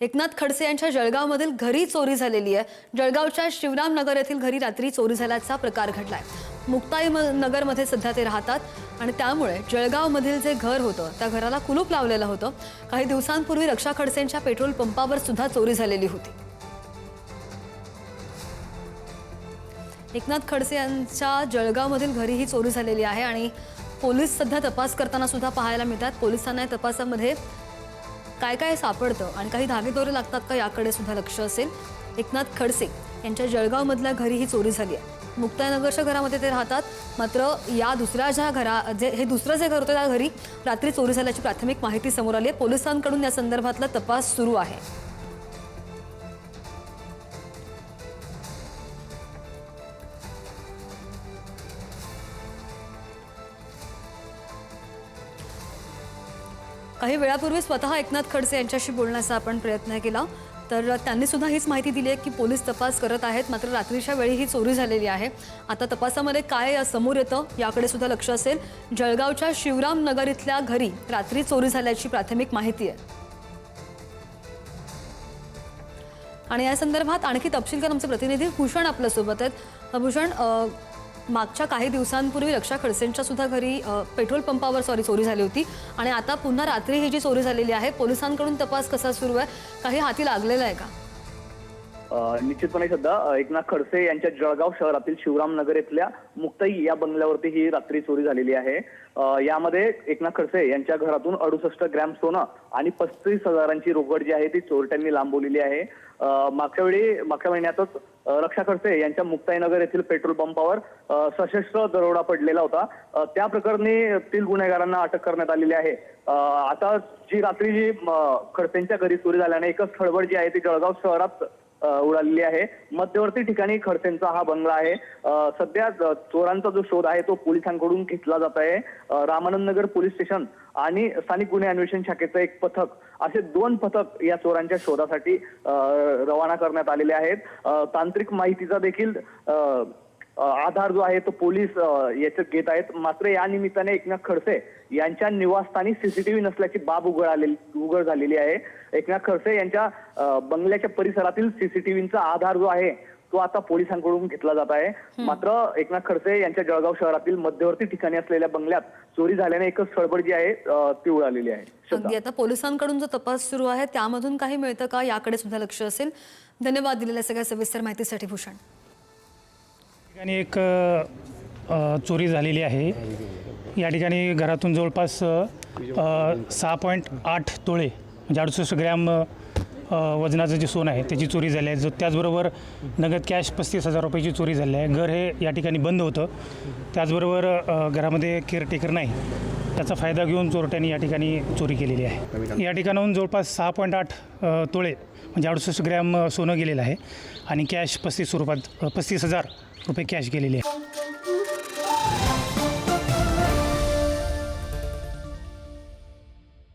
एकनाथ खडसे यांच्या जळगावमधील घरी चोरी झालेली आहे. जळगावच्या शिवरामनगर येथील घरी रात्री चोरी झाल्याचा प्रकार घडलाय. मुक्ताई म- नगरमध्ये सध्या ते राहतात आणि त्यामुळे जळगावमधील जे घर होतं त्या घराला कुलूप लावलेलं होतं. काही दिवसांपूर्वी रक्षा खडसेंच्या पेट्रोल पंपावर सुद्धा चोरी झालेली होती. एकनाथ खडसे यांच्या जळगावमधील घरी ही चोरी झालेली आहे आणि पोलीस सध्या तपास करताना सुद्धा पाहायला मिळतात. पोलिसांना या तपासामध्ये काय काय सापडतं आणि काही धागेदोरे लागतात का याकडे सुद्धा लक्ष असेल. एकनाथ खडसे यांच्या जळगावमधल्या घरी ही चोरी झाली आहे. मुक्तानगरच्या घरामध्ये ते राहतात. मात्र या दुसऱ्या ज्या घरा जे हे दुसरं जे घर होतं त्या घरी रात्री चोरी झाल्याची प्राथमिक माहिती समोर आली आहे. पोलिसांकडून या संदर्भातला तपास सुरू आहे. काही वेळापूर्वी स्वतः एकनाथ खडसे यांच्याशी बोलण्याचा आपण प्रयत्न केला. तर त्यांनी सुद्धा हीच माहिती दिली आहे की पोलीस तपास करत आहेत. मात्र रात्रीच्या वेळी ही चोरी झालेली आहे. आता तपासामध्ये काय समोर येतं याकडे सुद्धा लक्ष असेल. जळगावच्या शिवराम नगर इथल्या घरी रात्री चोरी झाल्याची प्राथमिक माहिती आहे. आणि या संदर्भात आणखी तपशीलकर आमचे प्रतिनिधी भूषण आपल्यासोबत आहेत. भूषण मागच्या काही दिवसांपूर्वी रक्षा खडसेंच्या सुद्धा घरी पेट्रोल पंपावर सॉरी चोरी झाली होती. आणि आता पुन्हा रात्री ही जी चोरी झालेली आहे पोलिसांकडून तपास कसा सुरू आहे? काही हाती लागलेला आहे का? निश्चितपणे सध्या एकनाथ खडसे यांच्या जळगाव शहरातील शिवरामनगर येथल्या मुक्ताई या बंगल्यावरती ही रात्री चोरी झालेली आहे. यामध्ये एकनाथ खडसे यांच्या घरातून अडुसष्ट ग्रॅम सोनं आणि पस्तीस हजारांची रोकड जी आहे ती चोरट्यांनी लांबवलेली आहे. मागच्या वेळी मागच्या महिन्यातच रक्षा खडसे यांच्या मुक्ताईनगर येथील पेट्रोल पंपावर सशस्त्र दरोडा पडलेला होता. त्या प्रकरणी तीन गुन्हेगारांना अटक करण्यात आलेली आहे. आता जी रात्री जी खडसेंच्या घरी चोरी झाल्याने एकच खळबळ जी आहे ती जळगाव शहरात उडालेली आहे. मध्यवर्ती ठिकाणी खडसेंचा हा बंगला आहे. सध्या चोरांचा जो शोध आहे तो पोलिसांकडून घेतला जात आहे. रामानंदनगर रामानंद नगर पोलीस स्टेशन आणि स्थानिक गुन्हे अन्वेषण शाखेचं एक पथक असे दोन पथक या चोरांच्या शोधासाठी रवाना करण्यात आलेले आहेत. तांत्रिक माहितीचा देखील आधार जो आहे तो पोलीस अ, याचे घेत आहेत. मात्र या निमित्ताने एकनाथ खडसे यांच्या निवासस्थानी सीसीटीव्ही नसल्याची बाब उघड आलेली उघड झालेली आहे. एकनाथ खडसे यांच्या बंगल्याच्या परिसरातील सीसीटीव्हीचा आधार जो आहे तो आता पोलिसांकडून घेतला जात आहे. मात्र एकनाथ खडसे यांच्या जळगाव शहरातील मध्यवर्ती ठिकाणी असलेल्या बंगल्यात चोरी झाल्याने एकच सळबड जी आहे ती उडालेली आहे. अगदी. आता पोलिसांकडून जो तपास सुरू आहे त्यामधून काही मिळतं का? याकडे सुद्धा लक्ष असेल. धन्यवाद दिलेल्या सगळ्या सविस्तर माहितीसाठी भूषण. ठिकाणी एक अ, चोरी झालेली आहे. या ठिकाणी घरातून जवळपास अ, सहा पॉईंट आठ तोळे म्हणजे अडुसष्ट ग्रॅम अ, वजनाचं जे सोनं आहे त्याची चोरी झाली आहे. जो त्याचबरोबर नगद कॅश पस्तीस हजार रुपयाची चोरी झाली आहे. घर हे या ठिकाणी बंद होतं. त्याचबरोबर अ, घरामध्ये केअरटेकर नाही. त्याचा फायदा घेऊन चोरट्यांनी या ठिकाणी चोरी केलेली आहे. या ठिकाणाहून जवळपास सहा पॉईंट आठ तोळे म्हणजे अडुसष्ट ग्रॅम सोनं गेलेलं आहे आणि कॅश पस्तीस स्वरूपात पस्तीस हजार रुपये कॅश गेलेली आहे.